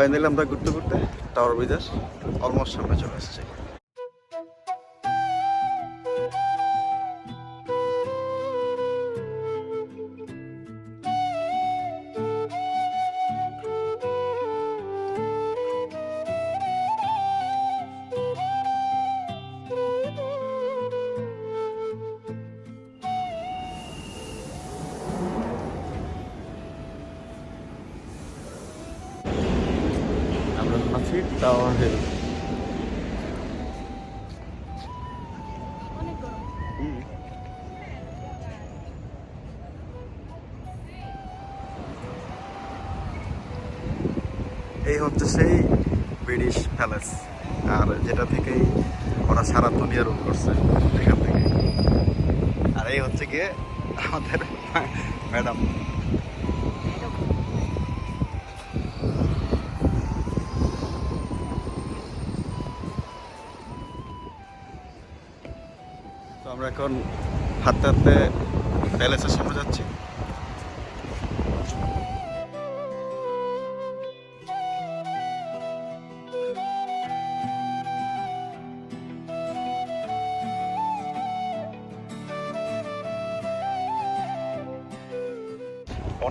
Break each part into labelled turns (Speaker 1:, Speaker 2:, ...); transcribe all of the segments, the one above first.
Speaker 1: Finally আমরা ঘুরতে ঘুরতে টাওয়ার ব্রিজের অলমোস্ট সামনে চলে এসেছি। এই হচ্ছে সেই ব্রিটিশ প্যালেস, আর যেটা থেকেই ওরা সারা দুনিয়া রুল করছে এখান থেকে। আর এই হচ্ছে গিয়ে আমাদের ম্যাডাম। তো আমরা এখন হাঁটতে হাঁটতে প্যালেসের সামনে যাচ্ছি।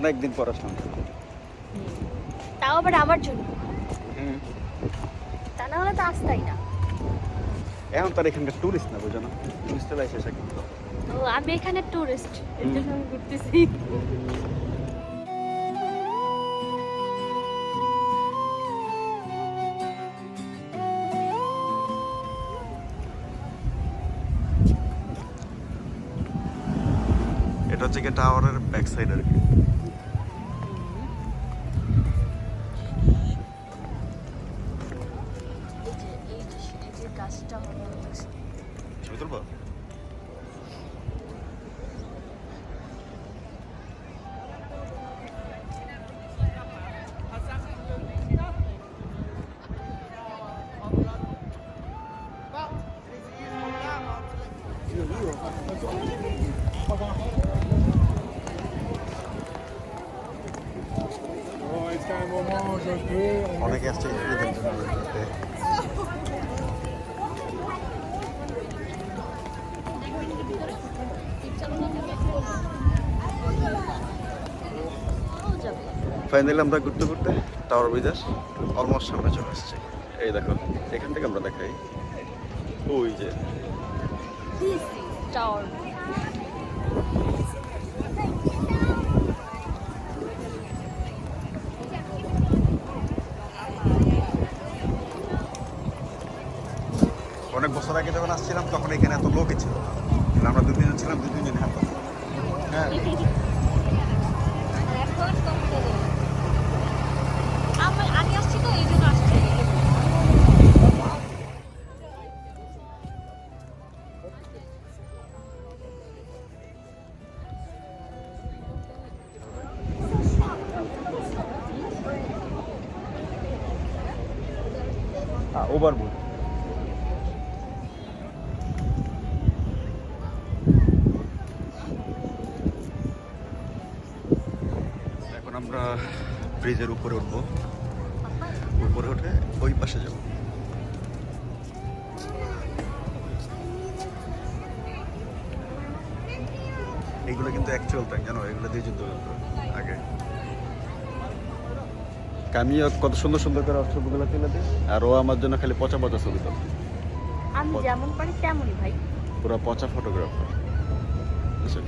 Speaker 1: অনেক দিন পরে আসলাম।
Speaker 2: তাও আবার আমার জন্য? তা না হলে তো আসতাই না।
Speaker 1: এখন তার এখানকার টুরিস্ট না বুঝো না? টুরিস্টের লাইসেন্স কিন্তু
Speaker 2: তো আমি এখানে টুরিস্ট এর জন্য আমি ঘুরতেছি।
Speaker 1: এটা হচ্ছে টাওয়ারের ব্যাক সাইড আর কি। অনেকে আসছে ফাইনালি আমরা ঘুরতে ঘুরতে টাওয়ার ব্রিজের অলমোস্ট সামনে চলে এসেছি এই দেখো, এখান থেকে আমরা দেখাই। ওই যে।
Speaker 2: টাওয়ার
Speaker 1: অনেক বছর আগে যখন আসছিলাম, তখন এখানে এত লোকই ছিল না। আমরা দু তিনজন ছিলাম দু তিনজন হ্যাঁ। ওভারবোর্ড ব্রিজের উপরে উঠবো। উপরে উঠে ওই পাশে যাব। এগুলো কিন্তু অ্যাকচুয়াল ট্যাঙ্ক জানো? এগুলো দিয়ে যুদ্ধ করতো আগে। আমিও কত সুন্দর সুন্দর করে ছবিগুলো তুলে দিই আর ও আমার জন্য খালি পচা পচা ছবি তোলে।
Speaker 2: আমি যেমন পারি তেমনই ভাই।
Speaker 1: পুরো পচা ফটোগ্রাফার আচ্ছা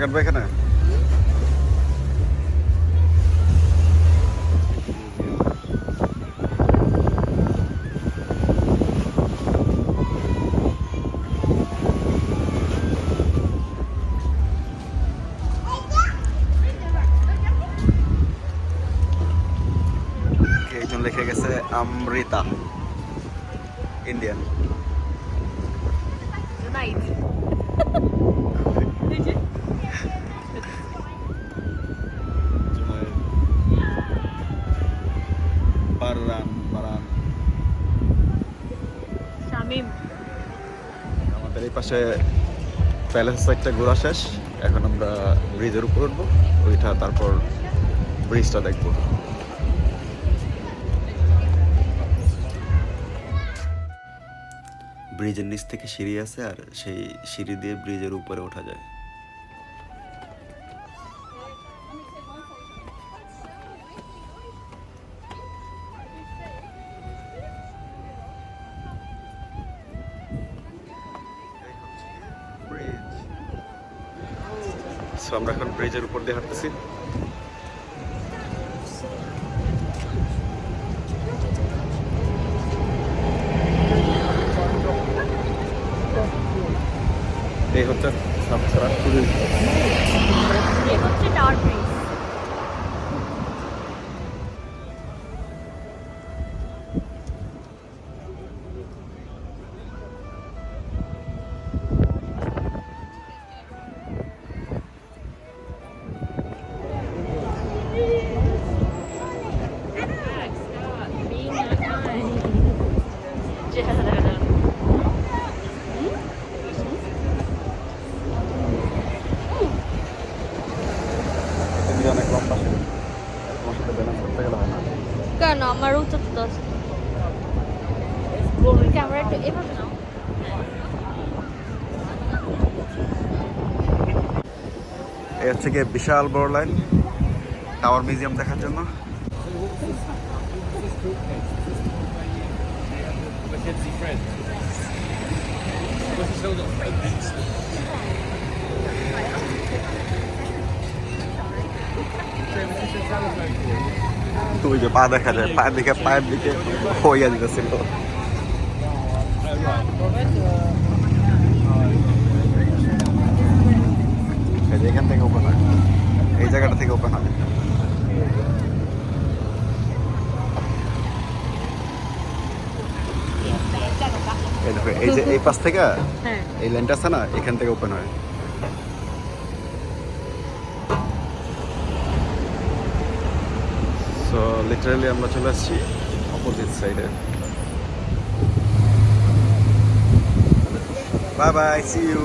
Speaker 1: কাটবে এখানে একজন লিখে গেছে অমৃতা ইন্ডিয়ান হচ্ছে প্যালেস সাইডটা ঘোরা শেষ। এখন আমরা ব্রিজের উপর উঠবো। ওইটা তারপর ব্রিজটা দেখব। ব্রিজের নিচ থেকে সিঁড়ি আছে আর সেই সিঁড়ি দিয়ে ব্রিজের উপরে ওঠা যায়। আমরা এখন ব্রিজের উপর দিয়ে হাঁটতেছি। হচ্ছে গিয়ে বিশাল বড় লাইন টাওয়ার মিউজিয়াম দেখার জন্য। পা দেখা যায়, পায়ের দিকে পায়ের দিকে হইয়া দিতেছিল। যে এখান থেকে ওপেন হয়। এই জায়গাটা থেকে ওপেন হয় এই এই যে এই পাশ থেকে
Speaker 2: হ্যাঁ।
Speaker 1: এই লাইনটা আছে না এখান থেকে ওপেন হয়। সো লিটারালি আমরা চলে আসছি অপোজিট সাইডে বাই বাই সি ইউ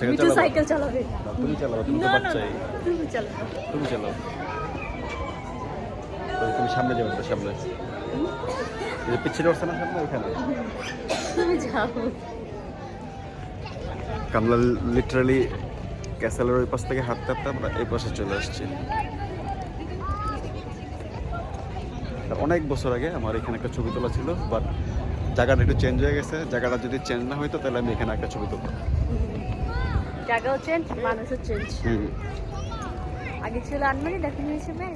Speaker 2: তুমি তো সাইকেল চালাবে।
Speaker 1: তুমি চালাও তুমি তো
Speaker 2: না না
Speaker 1: বাচ্চাই।
Speaker 2: তুমি চালাবে
Speaker 1: তুমি চালাও। তুমি সামনে যাবে তো সামনে। এই যে পিছিয়ে না সামনে ওইখানে?
Speaker 2: তুমি যাও।
Speaker 1: কামলা লিটারালি ক্যাসেলের ওই পাশ থেকে হাঁটতে হাঁটতে আমরা এই পাশে চলে আসছি। অনেক বছর আগে আমার এখানে একটা ছবি তোলা ছিল বাট জায়গাটা একটু চেঞ্জ হয়ে গেছে। জায়গাটা যদি চেঞ্জ না হইতো তাহলে আমি এখানে একটা ছবি তুলতাম।
Speaker 2: জায়গাও চেঞ্জ মানুষও চেঞ্জ আগে ছিল আনমারি দেখুন হয়েছে ম্যাম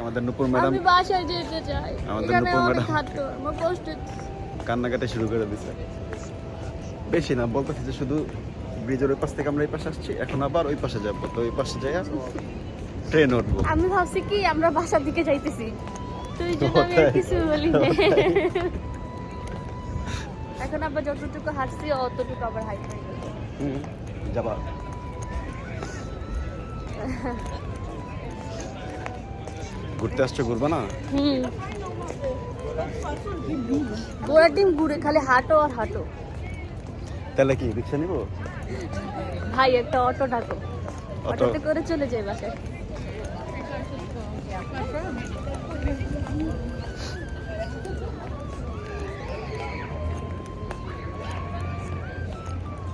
Speaker 1: আমাদের নূপুর ম্যাডাম
Speaker 2: আমি
Speaker 1: কান্নাকাটি শুরু করে দিছে। বেশি না বলতেছি যে শুধু ব্রিজের ওই পাশ থেকে আমরা এই পাশে আসছি এখন আবার ওই পাশে যাব। তো ওই পাশে যাই ট্রেন উঠবো।
Speaker 2: আমি ভাবছি কি আমরা বাসার দিকে যাইতেছি। তুই জন্য আমি কিছু বলি এখন আবার যতটুকু হাঁটছি অতটুকু আবার হাইট হয়ে গেছে।
Speaker 1: হুম, যাবা। ঘুরতে আসছো ঘুরবা না?
Speaker 2: হুম। গোড়া টিম ঘুরে খালি হাঁটো আর হাঁটো।
Speaker 1: তাহলে কি রিক্সা নিবো?
Speaker 2: ভাই একটা অটো ডাকো
Speaker 1: অটো?
Speaker 2: অটোতে করে চলে যাই বাসায়।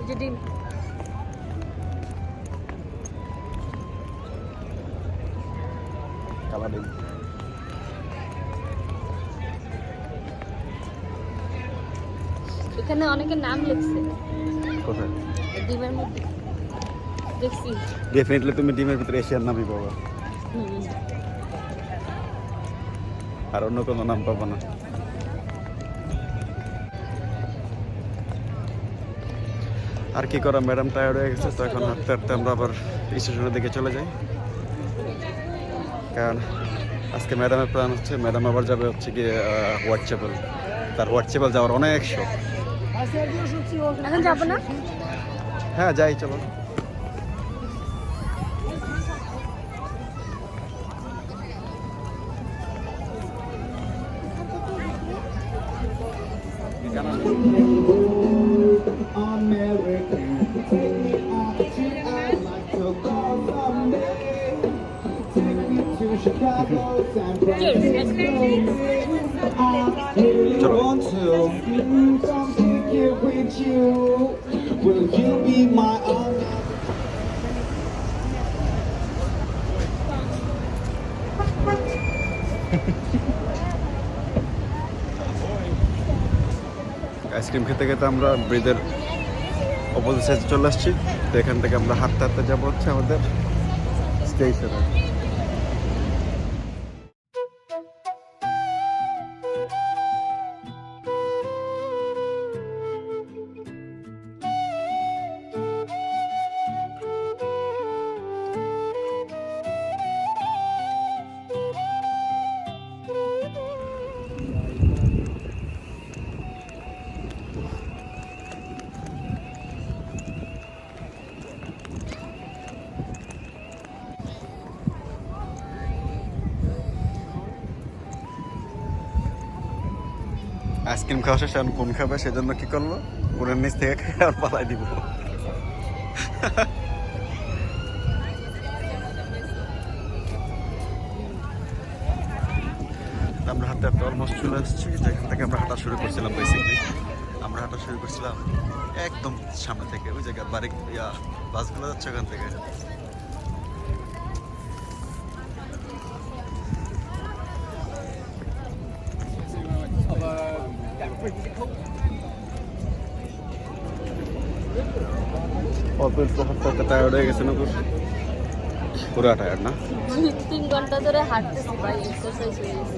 Speaker 2: এই যে ডিম। এখানে অনেকে নাম লিখছে।
Speaker 1: কোথায়?
Speaker 2: ডিমের মধ্যে। দেখছি।
Speaker 1: ডেফিনেটলি তুমি ডিমের ভিতরে এশিয়ার নামই পাবা। আর অন্য কোনো নাম পাবো না। আর কি করা ম্যাডাম টায়ার্ড হয়ে গেছে তো এখন হাঁটতে হাঁটতে আমরা আবার স্টেশনের দিকে চলে যাই। কারণ আজকে ম্যাডামের প্ল্যান হচ্ছে ম্যাডাম আবার যাবে হচ্ছে গিয়ে হোয়াটসঅ্যাপেল তার হোয়াটসঅ্যাপেল যাওয়ার অনেক শখ।
Speaker 2: এখন যাবো না
Speaker 1: হ্যাঁ যাই চলো
Speaker 3: American. Take me out to I'd like to go someday. Take me to Chicago, San Francisco. I really
Speaker 1: Chalo.
Speaker 3: Here with you. Will you be my own?
Speaker 1: Ice cream খেতে খেতে আমরা ব্রিজের অপোজিট সাইডে চলে আসছি তো এখান থেকে আমরা হাঁটতে হাঁটতে যাব হচ্ছে আমাদের স্টেশনে আইসক্রিম খাওয়া শেষ এখন কোন খাবে, সেজন্য কি করল কোনের নিচ থেকে খেয়ে আর পালাই দিব। আমরা হাঁটতে হাঁটতে অলমোস্ট চলে আসছি যেখান থেকে আমরা হাঁটা শুরু করছিলাম বেসিকলি আমরা হাঁটা শুরু করছিলাম একদম সামনে থেকে, ওই জায়গায় বাড়ি বাসগুলো যাচ্ছে ওখান থেকে। টায়ার্ড হয়ে গেছে না পুরো? টায়ার্ড না?
Speaker 2: তিন ঘণ্টা ধরে হাঁটতেছি ভাই এক্সারসাইজ হয়ে গেছে।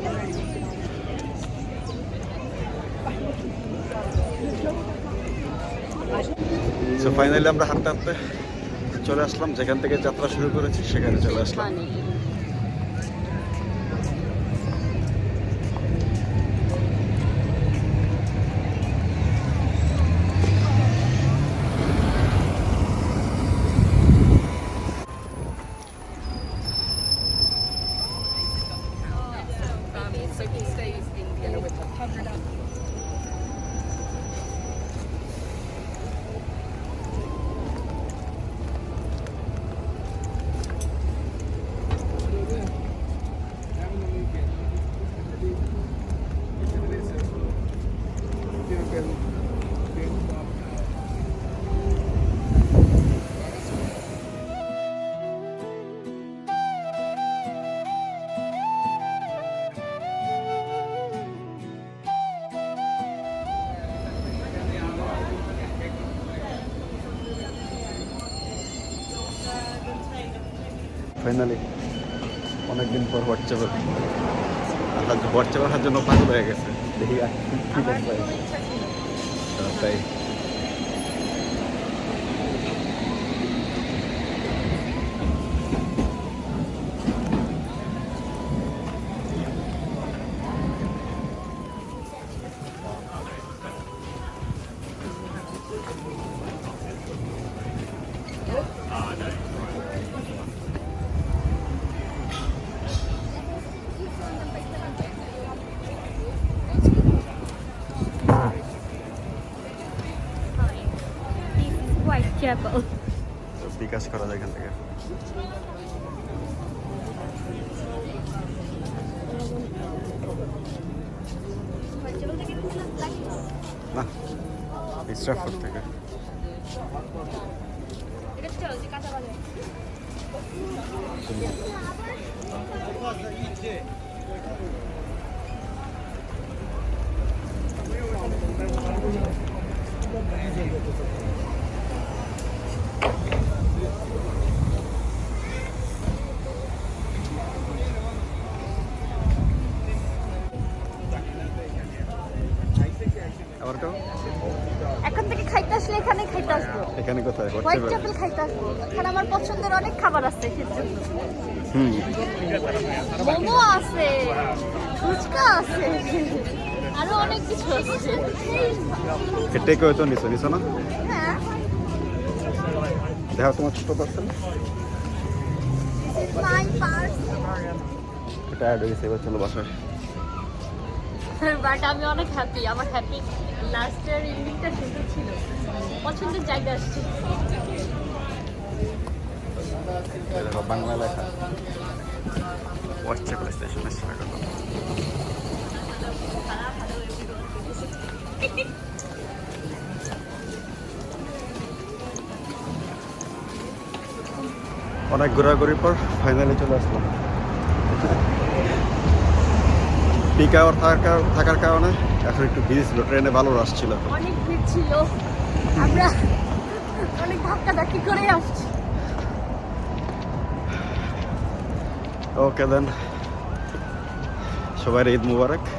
Speaker 1: সো ফাইনালি আমরা হাঁটতে হাঁটতে চলে আসলাম যেখান থেকে যাত্রা শুরু করেছি সেখানে চলে আসলাম। ফাইনালি অনেকদিন পর হোয়াটসঅ্যাপে আসার হোয়াটসঅ্যাপে আসার জন্য পাগল হয়ে গেছে। দেখি। তাই। তো বিকাশ করা যায় এখান থেকে। থেকে।
Speaker 2: এখানে
Speaker 1: কোথায়?
Speaker 2: হোয়াইট
Speaker 1: হোয়াটসঅ্যাপে
Speaker 2: চ্যাপেল খাইতে আসব। এখানে আমার পছন্দের অনেক খাবার আছে খেতে।
Speaker 1: হুম।
Speaker 2: মোমো আছে ফুচকা আছে আরও অনেক কিছু আছে।
Speaker 1: টেকে হয়তো নিছো নিছো না?
Speaker 2: হ্যাঁ।
Speaker 1: দেখো তোমার ছোট পার্সেল।
Speaker 2: মাই পার্স
Speaker 1: এটা অ্যাড এবার চলো বাসায়।
Speaker 2: বাট আমি অনেক হ্যাপি আমার হ্যাপি লাস্টের ইন্ডিংটা সুন্দর ছিল। পছন্দের জায়গা আসছে।
Speaker 1: বাংলা লেখা। হোয়াটসঅ্যাপ স্টেশনের স্বাগত অনেক ঘোরাঘুরির পর ফাইনালি চলে আসলাম। পিক আওয়ার থাকার থাকার কারণে এখন একটু বিজি ছিল ট্রেনে ভালো রাশ ছিল
Speaker 2: অনেক ভিড় ছিল। আমরা অনেক ধাক্কা ধাক্কি করে আসছি
Speaker 1: ওকে দেন সবাই ঈদ মুবারক
Speaker 2: আল্লাহ হাফিজ